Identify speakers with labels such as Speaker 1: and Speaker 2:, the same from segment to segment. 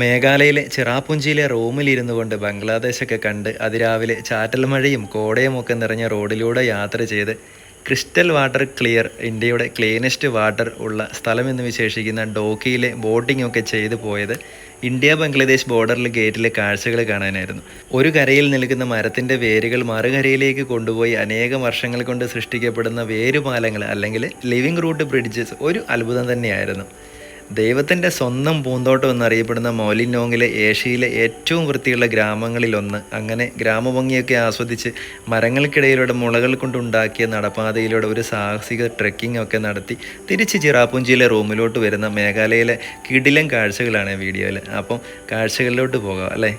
Speaker 1: മേഘാലയയിലെ ചിറാപുഞ്ചിയിലെ റൂമിലിരുന്നു കൊണ്ട് ബംഗ്ലാദേശൊക്കെ കണ്ട് അതിരാവിലെ ചാറ്റൽ മഴയും കോടയും ഒക്കെ നിറഞ്ഞ റോഡിലൂടെ യാത്ര ചെയ്ത് ക്രിസ്റ്റൽ വാട്ടർ ക്ലിയർ ഇന്ത്യയുടെ ക്ലീനസ്റ്റ് വാട്ടർ ഉള്ള സ്ഥലമെന്ന് വിശേഷിക്കുന്ന ഡോക്കിയിലെ ബോട്ടിംഗ് ഒക്കെ ചെയ്തു പോയത് ഇന്ത്യ ബംഗ്ലാദേശ് ബോർഡറിൽ ഗേറ്റിലെ കാഴ്ചകൾ കാണാനായിരുന്നു. ഒരു കരയിൽ നിൽക്കുന്ന മരത്തിന്റെ വേരുകൾ മറുകരയിലേക്ക് കൊണ്ടുപോയി അനേകം വർഷങ്ങൾ കൊണ്ട് സൃഷ്ടിക്കപ്പെടുന്ന വേരുപാലങ്ങൾ അല്ലെങ്കിൽ ലിവിംഗ് റൂട്ട് ബ്രിഡ്ജസ് ഒരു അത്ഭുതം തന്നെയായിരുന്നു. ദൈവത്തിന്റെ സ്വന്തം പൂന്തോട്ടം എന്നറിയപ്പെടുന്ന മൗലിനോങ്ങിലെ ഏഷ്യയിലെ ഏറ്റവും വൃത്തിയുള്ള ഗ്രാമങ്ങളിലൊന്ന്. അങ്ങനെ ഗ്രാമഭംഗിയൊക്കെ ആസ്വദിച്ച് മരങ്ങൾക്കിടയിലൂടെ മുളകൾ കൊണ്ടുണ്ടാക്കിയ നടപ്പാതയിലൂടെ ഒരു സാഹസിക ട്രെക്കിംഗ് ഒക്കെ നടത്തി തിരിച്ച് ചിറാപ്പുഞ്ചിയിലെ റൂമിലോട്ട് വരുന്ന മേഘാലയയിലെ കിടിലം കാഴ്ചകളാണ് വീഡിയോയിൽ അപ്പം കാഴ്ചകളിലോട്ട് പോകാം അല്ലേ?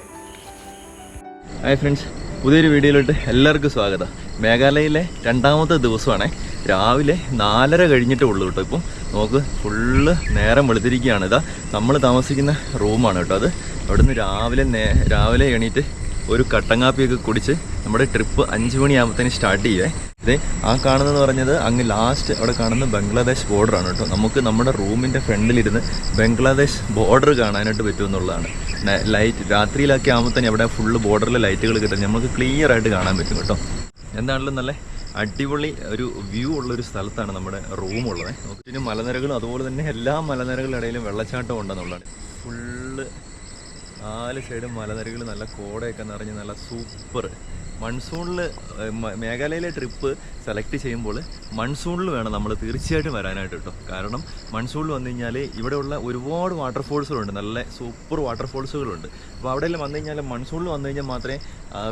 Speaker 2: ഹായ് ഫ്രണ്ട്സ് പുതിയൊരു വീഡിയോയിലോട്ട് എല്ലാവർക്കും സ്വാഗതം. മേഘാലയയിലെ രണ്ടാമത്തെ ദിവസമാണ്. രാവിലെ നാലര കഴിഞ്ഞിട്ടേ ഉള്ളൂ കേട്ടോ ഇപ്പം. നമുക്ക് ഫുള്ള് നേരം വെളുത്തിരിക്കുകയാണ്. ഇതാ നമ്മൾ താമസിക്കുന്ന റൂമാണ് കേട്ടോ അത്. അവിടുന്ന് രാവിലെ രാവിലെ എണീറ്റ് ഒരു കട്ടൻ കാപ്പിയൊക്കെ കുടിച്ച് നമ്മുടെ ട്രിപ്പ് അഞ്ച് മണിയാകുമ്പോഴത്തേന് സ്റ്റാർട്ട് ചെയ്യേ ഇതേ ആ കാണുന്നതെന്ന് പറഞ്ഞത് അങ്ങ് ലാസ്റ്റ് അവിടെ കാണുന്ന ബംഗ്ലാദേശ് ബോർഡറാണ് കേട്ടോ. നമുക്ക് നമ്മുടെ റൂമിന്റെ ഫ്രണ്ടിലിരുന്ന് ബംഗ്ലാദേശ് ബോർഡർ കാണാനായിട്ട് പറ്റുമെന്നുള്ളതാണ് ലൈറ്റ് രാത്രിയിലൊക്കെ ആകുമ്പോൾ തന്നെ അവിടെ ഫുള്ള് ബോർഡറിൽ ലൈറ്റുകൾ കിട്ടും നമുക്ക് ക്ലിയർ ആയിട്ട് കാണാൻ പറ്റും കേട്ടോ. എന്താണല്ലോ നല്ല? അടിപൊളി ഒരു വ്യൂ ഉള്ള ഒരു സ്ഥലത്താണ് നമ്മുടെ റൂം ഉള്ളത്. പിന്നെ മലനിരകളും അതുപോലെ തന്നെ എല്ലാ മലനിരകളുടെ ഇടയിലും വെള്ളച്ചാട്ടം ഉണ്ടെന്നുള്ളതാണ്. ഫുള്ള് നാല് സൈഡും മലനിരകൾ നല്ല കോടയൊക്കെ നിറഞ്ഞ് നല്ല സൂപ്പർ മൺസൂണിൽ മേഘാലയയിലെ ട്രിപ്പ് സെലക്ട് ചെയ്യുമ്പോൾ മൺസൂണിൽ വേണം നമ്മൾ തീർച്ചയായിട്ടും വരാനായിട്ട് കേട്ടോ. കാരണം മൺസൂണിൽ വന്നു കഴിഞ്ഞാൽ ഇവിടെയുള്ള ഒരുപാട് വാട്ടർഫോൾസുകളുണ്ട് നല്ല സൂപ്പർ വാട്ടർഫോൾസുകളുണ്ട് അപ്പോൾ അവിടെയെല്ലാം വന്നു കഴിഞ്ഞാൽ മൺസൂണിൽ വന്നു കഴിഞ്ഞാൽ മാത്രമേ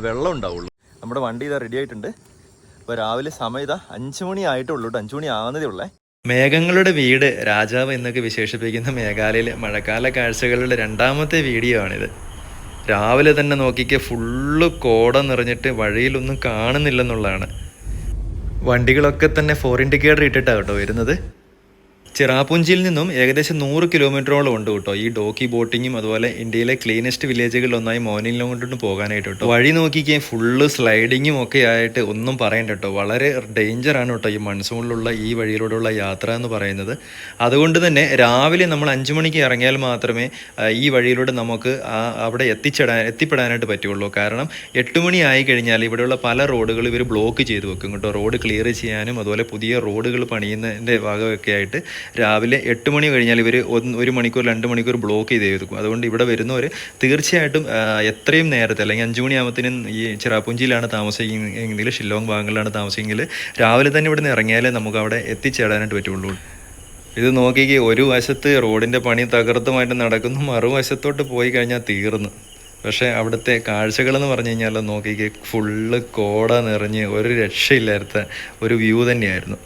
Speaker 2: വെള്ളം ഉണ്ടാവുള്ളൂ. നമ്മുടെ വണ്ടി ഇതാ റെഡി ആയിട്ടുണ്ട്. അപ്പോൾ രാവിലെ സമയം അഞ്ചു അഞ്ച് മണി ആയിട്ടുള്ളൂ കേട്ടോ അഞ്ചു മണി ആവുന്നതേ ഉള്ളേ.
Speaker 1: മേഘങ്ങളുടെ വീട് രാജാവ് എന്നൊക്കെ വിശേഷിപ്പിക്കുന്ന മേഘാലയയിലെ മഴക്കാല കാഴ്ചകളുടെ രണ്ടാമത്തെ വീഡിയോ ആണിത്. രാവിലെ തന്നെ നോക്കിക്ക് ഫുള്ള് കോട നിറഞ്ഞിട്ട് വഴിയിലൊന്നും കാണുന്നില്ലെന്നുള്ളതാണ്. വണ്ടികളൊക്കെ തന്നെ ഫോർ ഇൻഡിക്കേറ്റർ ഇട്ടിട്ടാണ് കേട്ടോ വരുന്നത്. ചിറാപുഞ്ചിയിൽ നിന്നും ഏകദേശം നൂറ് കിലോമീറ്ററോളം ഉണ്ട് കേട്ടോ. ഈ ഡോക്കി ബോട്ടിങ്ങും അതുപോലെ ഇന്ത്യയിലെ ക്ലീനസ്റ്റ് വില്ലേജുകളിൽ ഒന്നായി കൊണ്ടിട്ട് പോകാനായിട്ട് കേട്ടോ. വഴി നോക്കിക്കാൻ ഫുള്ള് സ്ലൈഡിങ്ങും ഒക്കെ ആയിട്ട് ഒന്നും പറയണ്ട കേട്ടോ. വളരെ ഡേഞ്ചർ ആണ് കേട്ടോ ഈ മൺസൂണിലുള്ള ഈ വഴിയിലൂടെയുള്ള യാത്ര എന്ന് പറയുന്നത്. അതുകൊണ്ട് തന്നെ രാവിലെ നമ്മൾ അഞ്ചു മണിക്ക് ഇറങ്ങിയാൽ മാത്രമേ ഈ വഴിയിലൂടെ നമുക്ക് അവിടെ എത്തിച്ചെടാൻ എത്തിപ്പെടാനായിട്ട് പറ്റുള്ളൂ. കാരണം എട്ട് മണി ആയി കഴിഞ്ഞാൽ ഇവിടെയുള്ള പല റോഡുകൾ ഇവർ ബ്ലോക്ക് ചെയ്ത് വെക്കും കേട്ടോ. റോഡ് ക്ലിയർ ചെയ്യാനും അതുപോലെ പുതിയ റോഡുകൾ പണിയുന്നതിന്റെ ഭാഗമൊക്കെ ആയിട്ട് രാവിലെ എട്ട് മണി കഴിഞ്ഞാൽ ഇവർ ഒരു മണിക്കൂർ രണ്ട് മണിക്കൂർ ബ്ലോക്ക് ചെയ്ത് വെക്കും അതുകൊണ്ട് ഇവിടെ വരുന്നവർ തീർച്ചയായിട്ടും എത്രയും നേരത്തെ അല്ലെങ്കിൽ അഞ്ച് മണിയാകുമ്പോഴത്തേനും ഈ ചിറാപ്പുഞ്ചിയിലാണ് താമസിക്കുന്നതെങ്കിൽ ഷില്ലോങ് ഭാഗങ്ങളിലാണ് താമസിക്കുന്നതെങ്കിൽ രാവിലെ തന്നെ ഇവിടുന്ന് ഇറങ്ങിയാലേ നമുക്ക് അവിടെ എത്തിച്ചേടാനായിട്ട് പറ്റുള്ളൂ. ഇത് നോക്കിക്ക് ഒരു വശത്ത് റോഡിന്റെ പണി തകർത്തുമായിട്ട് നടക്കുന്നു മറുവശത്തോട്ട് പോയി കഴിഞ്ഞാൽ തീർന്നു. പക്ഷേ അവിടുത്തെ കാഴ്ചകളെന്ന് പറഞ്ഞു കഴിഞ്ഞാൽ നോക്കിക്ക് ഫുള്ള് കോട നിറഞ്ഞ് ഒരു രക്ഷയില്ലാത്ത ഒരു വ്യൂ തന്നെയായിരുന്നു.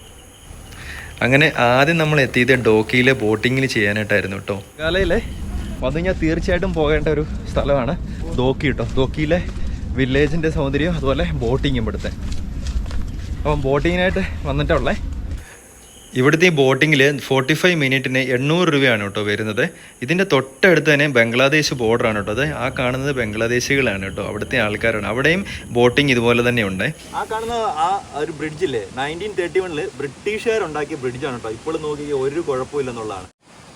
Speaker 1: അങ്ങനെ ആദ്യം നമ്മൾ എത്തിയത് ഡോക്കിയിലെ ബോട്ടിങ്ങിൽ ചെയ്യാനായിട്ടായിരുന്നു കേട്ടോ
Speaker 2: മേഘാലയയിലെ വന്നു കഴിഞ്ഞാൽ തീർച്ചയായിട്ടും പോകേണ്ട ഒരു സ്ഥലമാണ് ദോക്കി കേട്ടോ ദോക്കിയിലെ വില്ലേജിന്റെ സൗന്ദര്യം അതുപോലെ ബോട്ടിങ്ങും ഇവിടുത്തെ. അപ്പം ബോട്ടിങ്ങിനായിട്ട് വന്നിട്ടുള്ളേ
Speaker 1: ഇവിടുത്തെ ഈ ബോട്ടിങ്ങിൽ ഫോർട്ടി ഫൈവ് മിനിറ്റിന് എണ്ണൂറ് രൂപയാണ് കേട്ടോ വരുന്നത്. ഇതിന്റെ തൊട്ടടുത്ത് തന്നെ ബംഗ്ലാദേശ് ബോർഡറാണ് കേട്ടോ. അത് ആ കാണുന്നത് ബംഗ്ലാദേശികളാണ് കേട്ടോ. അവിടുത്തെ ആൾക്കാരാണ്. അവിടെയും ബോട്ടിങ് ഇതുപോലെ തന്നെ ഉണ്ട്
Speaker 2: ആ കാണുന്ന ആ ഒരു ബ്രിഡ്ജില്ലേ നയന്റീൻ തേർട്ടി വണ്ണിൽ ബ്രിട്ടീഷുകാർ ഉണ്ടാക്കിയ ബ്രിഡ്ജാണ് കേട്ടോ. ഇപ്പോൾ നോക്കി ഒരു കുഴപ്പമില്ലെന്നുള്ളതാണ്.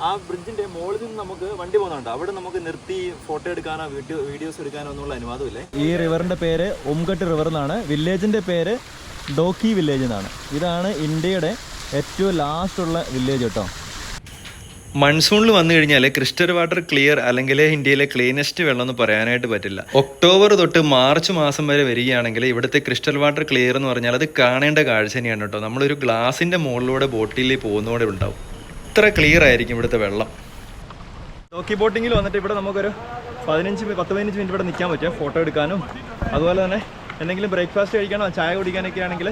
Speaker 2: ആ ബ്രിഡ്ജിന്റെ മുകളിൽ നിന്ന് നമുക്ക് വണ്ടി പോകുന്നുണ്ട് അവിടെ നമുക്ക് നിർത്തി ഫോട്ടോ എടുക്കാനോ വീഡിയോ വീഡിയോസ് എടുക്കാനോ എന്നുള്ള അനുവാദമില്ലേ? ഈ റിവറിന്റെ പേര് ഉംകട്ട് റിവർ എന്നാണ്. വില്ലേജിന്റെ പേര് ഡോക്കി വില്ലേജ് എന്നാണ്. ഇതാണ് ഇന്ത്യയുടെ ഏറ്റവും ലാസ്റ്റ് ഉള്ള വില്ലേജ് കേട്ടോ.
Speaker 1: മൺസൂണിൽ വന്നു കഴിഞ്ഞാൽ ക്രിസ്റ്റൽ വാട്ടർ ക്ലിയർ അല്ലെങ്കിൽ ഇന്ത്യയിലെ ക്ലീനസ്റ്റ് വെള്ളം എന്ന് പറയാനായിട്ട് പറ്റില്ല. ഒക്ടോബർ തൊട്ട് മാർച്ച് മാസം വരെ വരികയാണെങ്കിൽ ഇവിടുത്തെ ക്രിസ്റ്റൽ വാട്ടർ ക്ലിയർ എന്ന് പറഞ്ഞാൽ അത് കാണേണ്ട കാഴ്ച തന്നെയാണ് കേട്ടോ. നമ്മളൊരു ഗ്ലാസിന്റെ മുകളിലൂടെ ബോട്ടിൽ പോകുന്നതോടെ ഉണ്ടാവും. ഇത്ര ക്ലിയർ ആയിരിക്കും ഇവിടുത്തെ വെള്ളം.
Speaker 2: ഡോക്കി ബോട്ടിങ്ങിൽ വന്നിട്ട് ഇവിടെ നമുക്കൊരു പതിനഞ്ച് പത്ത് പതിനഞ്ച് മിനിറ്റ് ഇവിടെ നിൽക്കാൻ പറ്റും ഫോട്ടോ എടുക്കാനും. അതുപോലെ തന്നെ എന്തെങ്കിലും ബ്രേക്ക്ഫാസ്റ്റ് കഴിക്കാനോ ചായ കുടിക്കാനൊക്കെ ആണെങ്കിൽ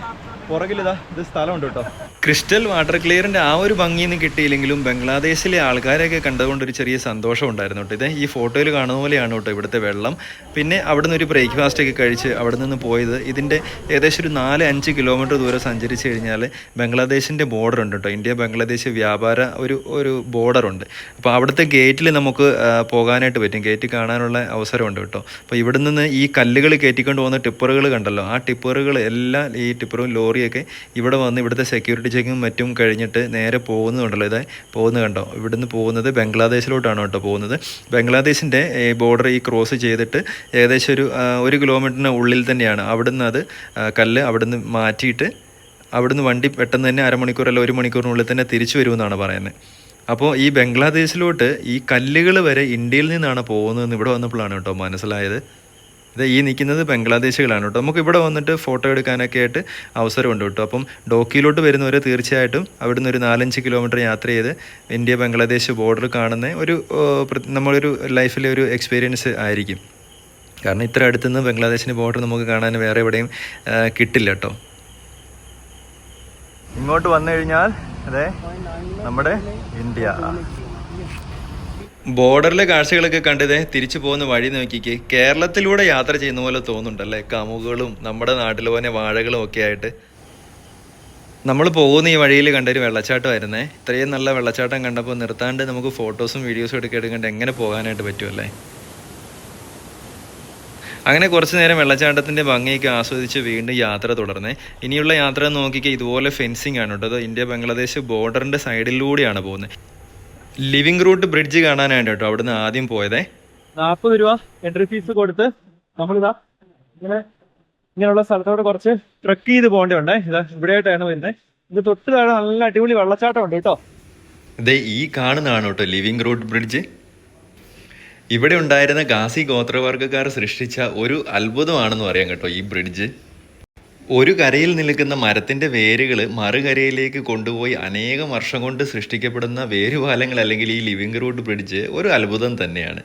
Speaker 2: പുറകിലിതാ ഇതാ സ്ഥലമുണ്ട് കേട്ടോ.
Speaker 1: ക്രിസ്റ്റൽ വാട്ടർ ക്ലിയറിന്റെ ആ ഒരു ഭംഗി നിന്ന് കിട്ടിയില്ലെങ്കിലും ബംഗ്ലാദേശിലെ ആൾക്കാരെയൊക്കെ കണ്ടതുകൊണ്ട് ഒരു ചെറിയ സന്തോഷം ഉണ്ടായിരുന്നു കേട്ടോ. ഇത് ഈ ഫോട്ടോയിൽ കാണുന്ന പോലെയാണ് കേട്ടോ ഇവിടുത്തെ വെള്ളം. പിന്നെ അവിടെ നിന്ന് ഒരു ബ്രേക്ക്ഫാസ്റ്റ് ഒക്കെ കഴിച്ച് അവിടെ നിന്ന് പോയത് ഇതിന്റെ ഏകദേശം ഒരു നാല് അഞ്ച് കിലോമീറ്റർ ദൂരം സഞ്ചരിച്ച് കഴിഞ്ഞാൽ ബംഗ്ലാദേശിന്റെ ബോർഡർ ഉണ്ട് കേട്ടോ. ഇന്ത്യ ബംഗ്ലാദേശ് വ്യാപാര ഒരു ഒരു ബോർഡർ ഉണ്ട്. അപ്പോൾ അവിടുത്തെ ഗേറ്റിൽ നമുക്ക് പോകാനായിട്ട് പറ്റും. ഗേറ്റ് കാണാനുള്ള അവസരമുണ്ട് കേട്ടോ. അപ്പോൾ ഇവിടെ നിന്ന് ഈ കല്ലുകൾ കയറ്റിക്കൊണ്ട് പോകുന്ന ടിപ്പറുകൾ കണ്ടല്ലോ. ആ ടിപ്പറുകൾ എല്ലാ ഈ ടിപ്പറും ലോറിയൊക്കെ ഇവിടെ വന്ന് ഇവിടുത്തെ സെക്യൂരിറ്റി ചെക്കും മറ്റും കഴിഞ്ഞിട്ട് നേരെ പോകുന്നതുണ്ടല്ലോ ഇതായി പോകുന്നത് കണ്ടോ? ഇവിടുന്ന് പോകുന്നത് ബംഗ്ലാദേശിലോട്ടാണ് കേട്ടോ പോകുന്നത്. ബംഗ്ലാദേശിന്റെ ബോർഡർ ഈ ക്രോസ് ചെയ്തിട്ട് ഏകദേശം ഒരു ഒരു കിലോമീറ്ററിന് ഉള്ളിൽ തന്നെയാണ്. അവിടുന്ന് അത് കല്ല് അവിടുന്ന് മാറ്റിയിട്ട് അവിടുന്ന് വണ്ടി പെട്ടെന്ന് തന്നെ അരമണിക്കൂർ അല്ല ഒരു മണിക്കൂറിനുള്ളിൽ തന്നെ തിരിച്ചു വരുമെന്നാണ് പറയുന്നത്. അപ്പോൾ ഈ ബംഗ്ലാദേശിലോട്ട് ഈ കല്ലുകൾ വരെ ഇന്ത്യയിൽ നിന്നാണ് പോകുന്നതെന്ന് ഇവിടെ വന്നപ്പോഴാണ് കേട്ടോ മനസ്സിലായത്. ഇത് ഈ നിൽക്കുന്നത് ബംഗ്ലാദേശികളാണ് കേട്ടോ. നമുക്ക് ഇവിടെ വന്നിട്ട് ഫോട്ടോ എടുക്കാനൊക്കെ ആയിട്ട് അവസരമുണ്ട് കേട്ടോ. അപ്പം ഡോക്കിയിലോട്ട് വരുന്നവർ തീർച്ചയായിട്ടും അവിടുന്ന് ഒരു നാലഞ്ച് കിലോമീറ്റർ യാത്ര ചെയ്ത് ഇന്ത്യ ബംഗ്ലാദേശ് ബോർഡർ കാണുന്ന ഒരു നമ്മളൊരു ലൈഫിലെ ഒരു എക്സ്പീരിയൻസ് ആയിരിക്കും. കാരണം ഇത്ര അടുത്തുനിന്ന് ബംഗ്ലാദേശിന്റെ ബോർഡർ നമുക്ക് കാണാൻ വേറെ എവിടെയും കിട്ടില്ല കേട്ടോ.
Speaker 2: ഇങ്ങോട്ട് വന്നു കഴിഞ്ഞാൽ അതെ നമ്മുടെ ഇന്ത്യ.
Speaker 1: ബോർഡറിലെ കാഴ്ചകളൊക്കെ കണ്ടതേ തിരിച്ചു പോകുന്ന വഴി നോക്കിക്ക്. കേരളത്തിലൂടെ യാത്ര ചെയ്യുന്ന പോലെ തോന്നുന്നുണ്ടല്ലേ? കമുകളും നമ്മുടെ നാട്ടിൽ പോലെ വാഴകളും ഒക്കെ ആയിട്ട്. നമ്മൾ പോകുന്ന ഈ വഴിയിൽ കണ്ടൊരു വെള്ളച്ചാട്ടമായിരുന്നേ. ഇത്രയും നല്ല വെള്ളച്ചാട്ടം കണ്ടപ്പോൾ നിർത്താണ്ട് നമുക്ക് ഫോട്ടോസും വീഡിയോസും എടുക്കുക എടുക്കേണ്ട എങ്ങനെ പോകാനായിട്ട് പറ്റുമല്ലേ അങ്ങനെ കുറച്ച് നേരം വെള്ളച്ചാട്ടത്തിന്റെ ഭംഗിയൊക്കെ ആസ്വദിച്ച് വീണ്ടും യാത്ര തുടർന്നേ. ഇനിയുള്ള യാത്ര നോക്കിക്കുക ഇതുപോലെ ഫെൻസിങ് ആണ് കേട്ടോ. ഇന്ത്യ ബംഗ്ലാദേശ് ബോർഡറിന്റെ സൈഡിലൂടെയാണ് പോകുന്നത്. ലിവിംഗ് റൂട്ട് ബ്രിഡ്ജ് കാണാനായിട്ട് കേട്ടോ അവിടുന്ന് ആദ്യം പോയതേ.
Speaker 3: നാൽപ്പത് രൂപ എൻട്രി ഫീസ് കൊടുത്ത് നമ്മളിതാ ഇങ്ങനെ ഇങ്ങനെയുള്ള സ്ഥലത്തോട് കുറച്ച് ട്രക്ക് ചെയ്ത് പോകേണ്ടതുണ്ടേ. ഇതാ ഇവിടെയായിട്ടാണ് വരുന്നത്. ഇത് തൊട്ട് താഴെ നല്ല അടിപൊളി വെള്ളച്ചാട്ടം ഉണ്ട് കേട്ടോ.
Speaker 1: ദേ ഈ കാണുന്നതാണ് കേട്ടോ ലിവിംഗ് റൂട്ട് ബ്രിഡ്ജ്. ഇവിടെ ഉണ്ടായിരുന്ന ഗാസി ഗോത്രവർഗക്കാർ സൃഷ്ടിച്ച ഒരു അത്ഭുതമാണെന്ന് പറയാം കേട്ടോ ഈ ബ്രിഡ്ജ്. ഒരു കരയിൽ നിൽക്കുന്ന മരത്തിന്റെ വേരുകൾ മറുകരയിലേക്ക് കൊണ്ടുപോയി അനേകം വർഷം കൊണ്ട് സൃഷ്ടിക്കപ്പെടുന്ന വേരുപാലങ്ങൾ അല്ലെങ്കിൽ ഈ ലിവിംഗ് റൂട്ട് ബ്രിഡ്ജ് ഒരു അത്ഭുതം തന്നെയാണ്.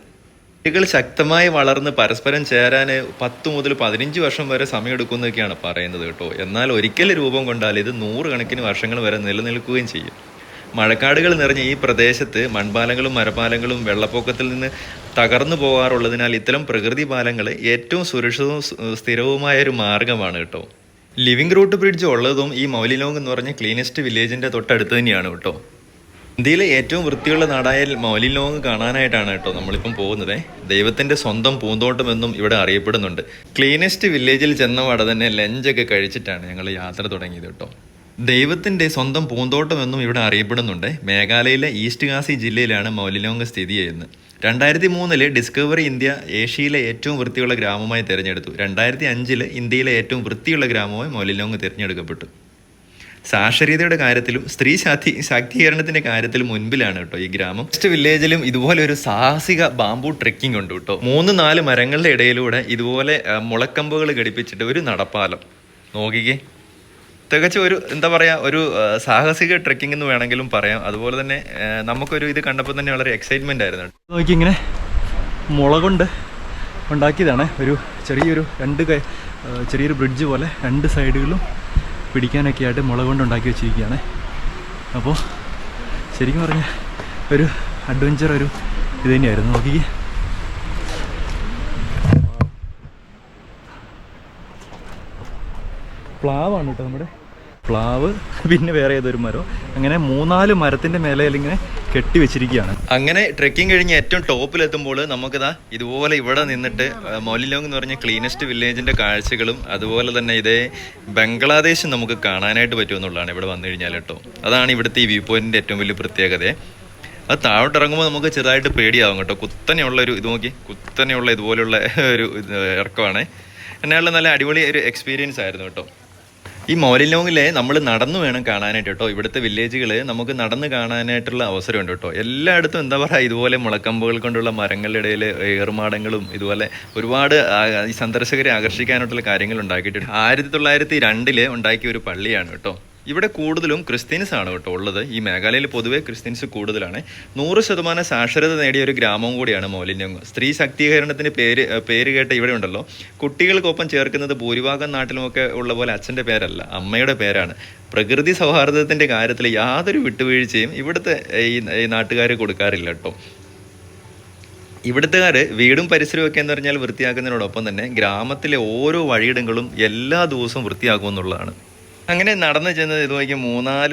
Speaker 1: വേരുകൾ ശക്തമായി വളർന്ന് പരസ്പരം ചേരാൻ പത്ത് മുതൽ പതിനഞ്ച് വർഷം വരെ സമയമെടുക്കുന്നതൊക്കെയാണ് പറയുന്നത് കേട്ടോ. എന്നാൽ ഒരിക്കൽ രൂപം കൊണ്ടാൽ ഇത് നൂറുകണക്കിന് വർഷങ്ങൾ വരെ നിലനിൽക്കുകയും ചെയ്യും. മഴക്കാടുകൾ നിറഞ്ഞ ഈ പ്രദേശത്ത് മൺപാലങ്ങളും മരപാലങ്ങളും വെള്ളപ്പൊക്കത്തിൽ നിന്ന് തകർന്നു പോകാറുള്ളതിനാൽ ഇത്തരം പ്രകൃതി പാലങ്ങൾ ഏറ്റവും സുരക്ഷിതവും സ്ഥിരവുമായ ഒരു മാർഗമാണ് കേട്ടോ. ലിവിംഗ് റൂട്ട് ബ്രിഡ്ജ് ഉള്ളതും ഈ മൗലിലോങ് എന്ന് പറഞ്ഞ ക്ലീനസ്റ്റ് വില്ലേജിന്റെ തൊട്ടടുത്ത് തന്നെയാണ് കേട്ടോ. ഇന്ത്യയിലെ ഏറ്റവും വൃത്തിയുള്ള നാടായ മൗലിലോങ് കാണാനായിട്ടാണ് കേട്ടോ നമ്മളിപ്പം പോകുന്നത്. ദൈവത്തിന്റെ സ്വന്തം പൂന്തോട്ടം എന്നും ഇവിടെ അറിയപ്പെടുന്നുണ്ട്. ക്ലീനസ്റ്റ് വില്ലേജിൽ ചെന്ന വട തന്നെ ലഞ്ചൊക്കെ കഴിച്ചിട്ടാണ് ഞങ്ങൾ യാത്ര തുടങ്ങിയത് കേട്ടോ. ദൈവത്തിന്റെ സ്വന്തം പൂന്തോട്ടം എന്നും ഇവിടെ അറിയപ്പെടുന്നുണ്ട്. മേഘാലയയിലെ ഈസ്റ്റ് കാസി ജില്ലയിലാണ് മൗലിലോങ് സ്ഥിതി ചെയ്യുന്നത്. രണ്ടായിരത്തി മൂന്നിൽ ഡിസ്കവറി ഇന്ത്യ ഏഷ്യയിലെ ഏറ്റവും വൃത്തിയുള്ള ഗ്രാമമായി തിരഞ്ഞെടുത്തു. രണ്ടായിരത്തി അഞ്ചിൽ ഇന്ത്യയിലെ ഏറ്റവും വൃത്തിയുള്ള ഗ്രാമമായി മൊലിലോങ് തിരഞ്ഞെടുക്കപ്പെട്ടു. സാക്ഷരതയുടെ കാര്യത്തിലും സ്ത്രീ ശാക്തി ശാക്തീകരണത്തിന്റെ കാര്യത്തിലും മുൻപിലാണ് കേട്ടോ ഈ ഗ്രാമം. നെക്സ്റ്റ് വില്ലേജിലും ഇതുപോലെ ഒരു സാഹസിക ബാമ്പു ട്രെക്കിംഗ് ഉണ്ട് കേട്ടോ. മൂന്ന് നാല് മരങ്ങളുടെ ഇടയിലൂടെ ഇതുപോലെ മുളക്കമ്പുകൾ ഘടിപ്പിച്ചിട്ട് ഒരു നടപ്പാലം. നോക്കിക്കേ. തികച്ചും ഒരു എന്താ പറയാ ഒരു സാഹസിക ട്രെക്കിംഗ് എന്ന് വേണമെങ്കിലും പറയാം. അതുപോലെ തന്നെ നമുക്കൊരു ഇത് കണ്ടപ്പോൾ തന്നെ വളരെ എക്സൈറ്റ്മെന്റ് ആയിരുന്നു.
Speaker 2: നോക്കി ഇങ്ങനെ മുള കൊണ്ട് ഉണ്ടാക്കിയതാണ്. ഒരു ചെറിയൊരു രണ്ട് ചെറിയൊരു ബ്രിഡ്ജ് പോലെ രണ്ട് സൈഡുകളിലും പിടിക്കാനൊക്കെ ആയിട്ട് മുള കൊണ്ട് ഉണ്ടാക്കി വെച്ചിരിക്കുകയാണ്. അപ്പോൾ ശരിക്കും പറഞ്ഞാൽ ഒരു അഡ്വഞ്ചർ ഒരു ഇത് തന്നെയായിരുന്നു. നോക്കി. പ്ലാവാണ് കേട്ടോ നമ്മുടെ പ്ലാവ് പിന്നെ വേറെ ഏതൊരു മരം അങ്ങനെ മൂന്നാൽ മരത്തിന്റെ മേലയിൽ ഇങ്ങനെ കെട്ടി വെച്ചിരിക്കുകയാണ്.
Speaker 1: അങ്ങനെ ട്രെക്കിംഗ് കഴിഞ്ഞ് ഏറ്റവും ടോപ്പിലെത്തുമ്പോൾ നമുക്കിതാ ഇതുപോലെ ഇവിടെ നിന്നിട്ട് മൊലിലോങ് എന്ന് പറഞ്ഞ ക്ലീനസ്റ്റ് വില്ലേജിന്റെ കാഴ്ചകളും അതുപോലെ തന്നെ ഇതേ ബംഗ്ലാദേശ് നമുക്ക് കാണാനായിട്ട് പറ്റുമെന്നുള്ളതാണ് ഇവിടെ വന്നു കഴിഞ്ഞാൽ കേട്ടോ. അതാണ് ഇവിടുത്തെ ഈ വ്യൂ പോയിന്റിന്റെ ഏറ്റവും വലിയ പ്രത്യേകത. അത് താഴോട്ട് ഇറങ്ങുമ്പോൾ നമുക്ക് ചെറുതായിട്ട് പേടിയാവും കേട്ടോ. കുത്തനെയുള്ള ഒരു ഇത് നോക്കി കുത്തനെയുള്ള ഇതുപോലുള്ള ഒരു ഇറക്കമാണ്. എന്നാലുള്ള നല്ല അടിപൊളി ഒരു എക്സ്പീരിയൻസ് ആയിരുന്നു കേട്ടോ. ഈ മോലിലോങ്ങിലെ നമ്മൾ നടന്നു വേണം കാണാനായിട്ട് കേട്ടോ. ഇവിടുത്തെ വില്ലേജുകൾ നമുക്ക് നടന്നു കാണാനായിട്ടുള്ള അവസരമുണ്ട് കേട്ടോ. എല്ലായിടത്തും എന്താ പറയുക ഇതുപോലെ മുളക്കമ്പുകൾ കൊണ്ടുള്ള മരങ്ങളുടെ ഇടയിൽ ഏറുമാടങ്ങളും ഇതുപോലെ ഒരുപാട് ഈ സന്ദർശകരെ ആകർഷിക്കാനായിട്ടുള്ള കാര്യങ്ങൾ ഉണ്ടാക്കിയിട്ടുണ്ട്. ആയിരത്തി തൊള്ളായിരത്തി രണ്ടിൽ ഉണ്ടാക്കിയ ഒരു പള്ളിയാണ് കേട്ടോ. ഇവിടെ കൂടുതലും ക്രിസ്ത്യൻസ് ആണ് കേട്ടോ ഉള്ളത്. ഈ മേഘാലയയിൽ പൊതുവെ ക്രിസ്ത്യൻസ് കൂടുതലാണ്. നൂറ് ശതമാനം സാക്ഷരത നേടിയ ഒരു ഗ്രാമവും കൂടിയാണ് മോലിന്യങ് സ്ത്രീ ശാക്തീകരണത്തിന് പേര് പേര് കേട്ട ഇവിടെ ഉണ്ടല്ലോ. കുട്ടികൾക്കൊപ്പം ചേർക്കുന്നത് ഭൂരിഭാഗം നാട്ടിലുമൊക്കെ ഉള്ള പോലെ അച്ഛന്റെ പേരല്ല അമ്മയുടെ പേരാണ്. പ്രകൃതി സൗഹാർദ്ദത്തിന്റെ കാര്യത്തിൽ യാതൊരു വിട്ടുവീഴ്ചയും ഇവിടുത്തെ ഈ നാട്ടുകാർ കൊടുക്കാറില്ല കേട്ടോ. ഇവിടുത്തുകാർ വീടും പരിസരവും ഒക്കെ എന്ന് പറഞ്ഞാൽ വൃത്തിയാക്കുന്നതിനോടൊപ്പം തന്നെ ഗ്രാമത്തിലെ ഓരോ വഴിയിടങ്ങളും എല്ലാ ദിവസവും വൃത്തിയാക്കുമെന്നുള്ളതാണ് അങ്ങനെ നടന്നു ചെന്നത് ഇത് നോക്കി മൂന്നാൽ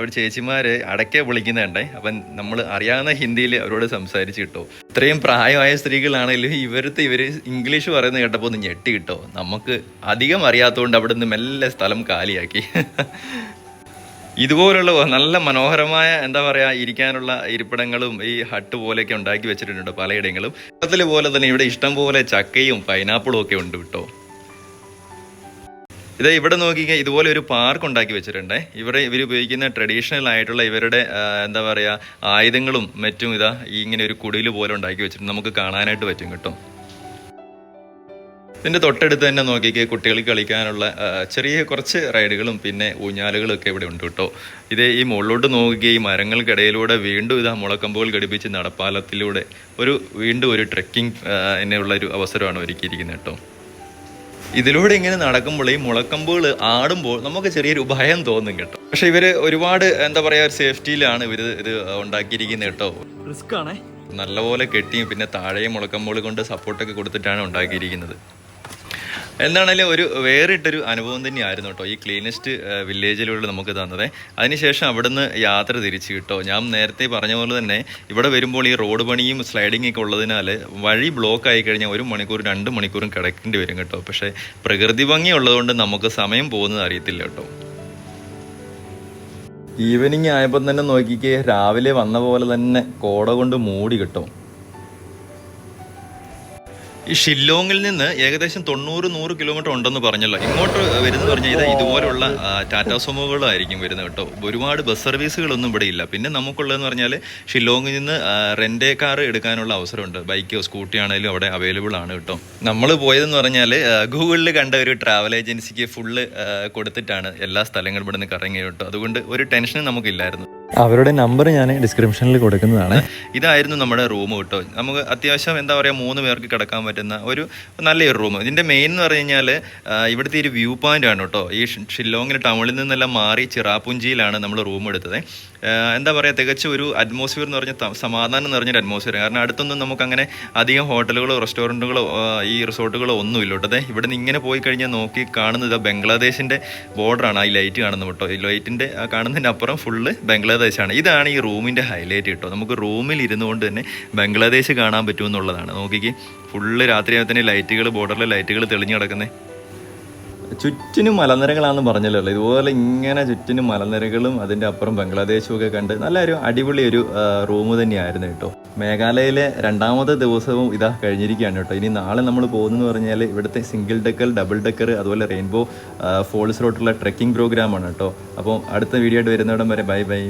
Speaker 1: ഒരു ചേച്ചിമാര് അടക്കെ വിളിക്കുന്നുണ്ടേ. അപ്പം നമ്മൾ അറിയാവുന്ന ഹിന്ദിയിൽ അവരോട് സംസാരിച്ച് കിട്ടോ. ഇത്രയും പ്രായമായ സ്ത്രീകളാണെങ്കിലും ഇവരത്തെ ഇവർ ഇംഗ്ലീഷ് പറയുന്നത് കേട്ടപ്പോൾ ഒന്ന് ഞെട്ടി കിട്ടോ. നമുക്ക് അധികം അറിയാത്തതുകൊണ്ട് അവിടെ നിന്ന് മെല്ലെ സ്ഥലം കാലിയാക്കി. ഇതുപോലുള്ള നല്ല മനോഹരമായ എന്താ പറയാ ഇരിക്കാനുള്ള ഇരിപ്പിടങ്ങളും ഈ ഹട്ട് പോലെയൊക്കെ ഉണ്ടാക്കി വെച്ചിട്ടുണ്ട് പലയിടങ്ങളും. കേരളത്തിലെ പോലെ തന്നെ ഇവിടെ ഇഷ്ടം പോലെ ചക്കയും പൈനാപ്പിളും ഒക്കെ ഉണ്ട് കേട്ടോ. ഇത് ഇവിടെ നോക്കിക്കാൻ ഇതുപോലെ ഒരു പാർക്ക് ഉണ്ടാക്കി വെച്ചിട്ടുണ്ട്. ഇവിടെ ഇവർ ഉപയോഗിക്കുന്ന ട്രഡീഷണൽ ആയിട്ടുള്ള ഇവരുടെ എന്താ പറയുക ആയുധങ്ങളും മറ്റും ഇതാ ഇങ്ങനെ ഒരു കുടിൽ പോലെ ഉണ്ടാക്കി വെച്ചിട്ടുണ്ട്. നമുക്ക് കാണാനായിട്ട് പറ്റും കേട്ടോ. ഇതിന്റെ തൊട്ടടുത്ത് തന്നെ നോക്കിക്കേ കുട്ടികൾക്ക് കളിക്കാനുള്ള ചെറിയ കുറച്ച് റൈഡുകളും പിന്നെ ഊഞ്ഞാലുകളും ഒക്കെ ഇവിടെ ഉണ്ട് കേട്ടോ. ഇത് ഈ മുകളിലോട്ട് നോക്കിക്കേ ഈ മരങ്ങൾക്കിടയിലൂടെ വീണ്ടും ഇതാ മുളക്കമ്പുകൾ ഘടിപ്പിച്ച് നടപ്പാലത്തിലൂടെ ഒരു വീണ്ടും ഒരു ട്രെക്കിംഗ് എന്നുള്ള ഒരു അവസരമാണ് ഒരുക്കിയിരിക്കുന്നത് കേട്ടോ. ഇതിലൂടെ ഇങ്ങനെ നടക്കുമ്പോൾ ഈ മുളക്കമ്പുകൾ ആടുമ്പോൾ നമുക്ക് ചെറിയൊരു ഭയം തോന്നും കേട്ടോ. പക്ഷെ ഇവർ ഒരുപാട് എന്താ പറയാ സേഫ്റ്റിയിലാണ് ഇവർ ഇത് ഉണ്ടാക്കിയിരിക്കുന്നത് കേട്ടോ.
Speaker 2: റിസ്ക് ആണേ
Speaker 1: നല്ലപോലെ കെട്ടിയും പിന്നെ താഴെയും മുളക്കമ്പുകൾ കൊണ്ട് സപ്പോർട്ടൊക്കെ കൊടുത്തിട്ടാണ് ഉണ്ടാക്കിയിരിക്കുന്നത്. എന്താണേലും ഒരു വേറിട്ടൊരു അനുഭവം തന്നെയായിരുന്നു കേട്ടോ ഈ ക്ലീനസ്റ്റ് വില്ലേജിലൂടെ നമുക്ക് തന്നത്. അതിനുശേഷം അവിടുന്ന് യാത്ര തിരിച്ചു കിട്ടോ. ഞാൻ നേരത്തെ പറഞ്ഞ പോലെ തന്നെ ഇവിടെ വരുമ്പോൾ ഈ റോഡ് പണിയും സ്ലൈഡിംഗ് ഒക്കെ ഉള്ളതിനാൽ വഴി ബ്ലോക്ക് ആയി കഴിഞ്ഞാൽ ഒരു മണിക്കൂർ രണ്ട് മണിക്കൂറും കിടക്കേണ്ടി വരും കേട്ടോ. പക്ഷേ പ്രകൃതി ഭംഗി ഉള്ളതുകൊണ്ട് നമുക്ക് സമയം പോകുന്നത് അറിയത്തില്ല കേട്ടോ. ഈവനിങ് ആയപ്പോൾ തന്നെ നോക്കിക്കേ രാവിലെ വന്ന പോലെ തന്നെ കോട കൊണ്ട് മൂടി കിട്ടും. ഈ ഷില്ലോങ്ങിൽ നിന്ന് ഏകദേശം തൊണ്ണൂറ് നൂറ് കിലോമീറ്റർ ഉണ്ടെന്ന് പറഞ്ഞല്ലോ. ഇങ്ങോട്ട് വരുന്നത് പറഞ്ഞാൽ ഇത് ഇതുപോലുള്ള ടാറ്റ സുമോകളായിരിക്കും വരുന്നത് കേട്ടോ. ഒരുപാട് ബസ് സർവീസുകളൊന്നും ഇവിടെ ഇല്ല. പിന്നെ നമുക്കുള്ളതെന്ന് പറഞ്ഞാൽ ഷില്ലോങ്ങിൽ നിന്ന് റെന്റേ കാർ എടുക്കാനുള്ള അവസരമുണ്ട്. ബൈക്കോ സ്കൂട്ടി ആണെങ്കിലും അവിടെ അവൈലബിൾ ആണ് കേട്ടോ. നമ്മൾ പോയതെന്ന് പറഞ്ഞാൽ ഗൂഗിളിൽ കണ്ട ഒരു ട്രാവൽ ഏജൻസിക്ക് ഫുള്ള് കൊടുത്തിട്ടാണ് എല്ലാ സ്ഥലങ്ങളും ഇവിടെ നിന്ന് കറങ്ങി കേട്ടോ. അതുകൊണ്ട് ഒരു ടെൻഷനും നമുക്കില്ലായിരുന്നു.
Speaker 2: അവരുടെ നമ്പർ ഞാൻ ഡിസ്ക്രിപ്ഷനിൽ കൊടുക്കുന്നതാണ്.
Speaker 1: ഇതായിരുന്നു നമ്മുടെ റൂം കേട്ടോ. നമുക്ക് അത്യാവശ്യം എന്താ പറയുക മൂന്ന് പേർക്ക് കിടക്കാൻ പറ്റുന്ന ഒരു നല്ലൊരു റൂം. ഇതിന്റെ മെയിൻ എന്ന് പറഞ്ഞു കഴിഞ്ഞാൽ ഇവിടുത്തെ ഒരു വ്യൂ പോയിന്റ് ആണ് കേട്ടോ. ഈ ഷില്ലോങ്ങിന് ടൗണിൽ നിന്നെല്ലാം മാറി ചിറാപുഞ്ചിയിലാണ് നമ്മൾ റൂം എടുത്തത്. എന്താ പറയുക തികച്ചും ഒരു അറ്റ്മോസ്ഫിയർ എന്ന് പറഞ്ഞ സമാധാനം നിറഞ്ഞൊരു അറ്റ്മോസ്ഫിയർ കാരണം അടുത്തൊന്നും നമുക്ക് അങ്ങനെ അധികം ഹോട്ടലുകളോ റെസ്റ്റോറന്റുകളോ ഈ റിസോർട്ടുകളോ ഒന്നും ഇല്ല കേട്ടോ. ദേ ഇവിടെ നിന്ന് ഇങ്ങനെ പോയി കഴിഞ്ഞാൽ നോക്കി കാണുന്നത് ബംഗ്ലാദേശിന്റെ ബോർഡറാണ് ആ ലൈറ്റ് കാണുന്നത് കേട്ടോ. ഈ ലൈറ്റിന്റെ കാണുന്നതിനപ്പുറം ഫുള്ള് ബംഗ്ലാദേശാണ്. ഇതാണ് ഈ റൂമിന്റെ ഹൈലൈറ്റ് കേട്ടോ. നമുക്ക് റൂമിൽ ഇരുന്നുകൊണ്ട് തന്നെ ബംഗ്ലാദേശ് കാണാൻ പറ്റുമെന്നുള്ളതാണ് നോക്കിക്ക് ഫുള്ള് രാത്രിയാകുമ്പോൾ ലൈറ്റുകൾ ബോർഡറിലെ ലൈറ്റുകൾ തെളിഞ്ഞു കിടക്കുന്നത് ചുറ്റിനും മലനിരകളാണെന്ന് പറഞ്ഞല്ലോ? ഇതുപോലെ ഇങ്ങനെ ചുറ്റിനും മലനിരകളും അതിന്റെ അപ്പുറം ബംഗ്ലാദേശും ഒക്കെ കണ്ട് നല്ലൊരു അടിപൊളി ഒരു റൂം തന്നെയായിരുന്നു കേട്ടോ. മേഘാലയയിലെ രണ്ടാമത്തെ ദിവസവും ഇതാ കഴിഞ്ഞിരിക്കുകയാണ് കേട്ടോ. ഇനി നാളെ നമ്മൾ പോകുന്നതെന്ന് പറഞ്ഞാൽ ഇവിടുത്തെ സിംഗിൾ ഡെക്കർ ഡബിൾ ഡെക്കർ അതുപോലെ റെയിൻബോ ഫോൾസ് റോട്ടുള്ള ട്രെക്കിംഗ് പ്രോഗ്രാമാണ് കേട്ടോ. അപ്പോൾ അടുത്ത വീഡിയോ ആയിട്ട് വരുന്നിടം വരെ ബൈ ബൈ.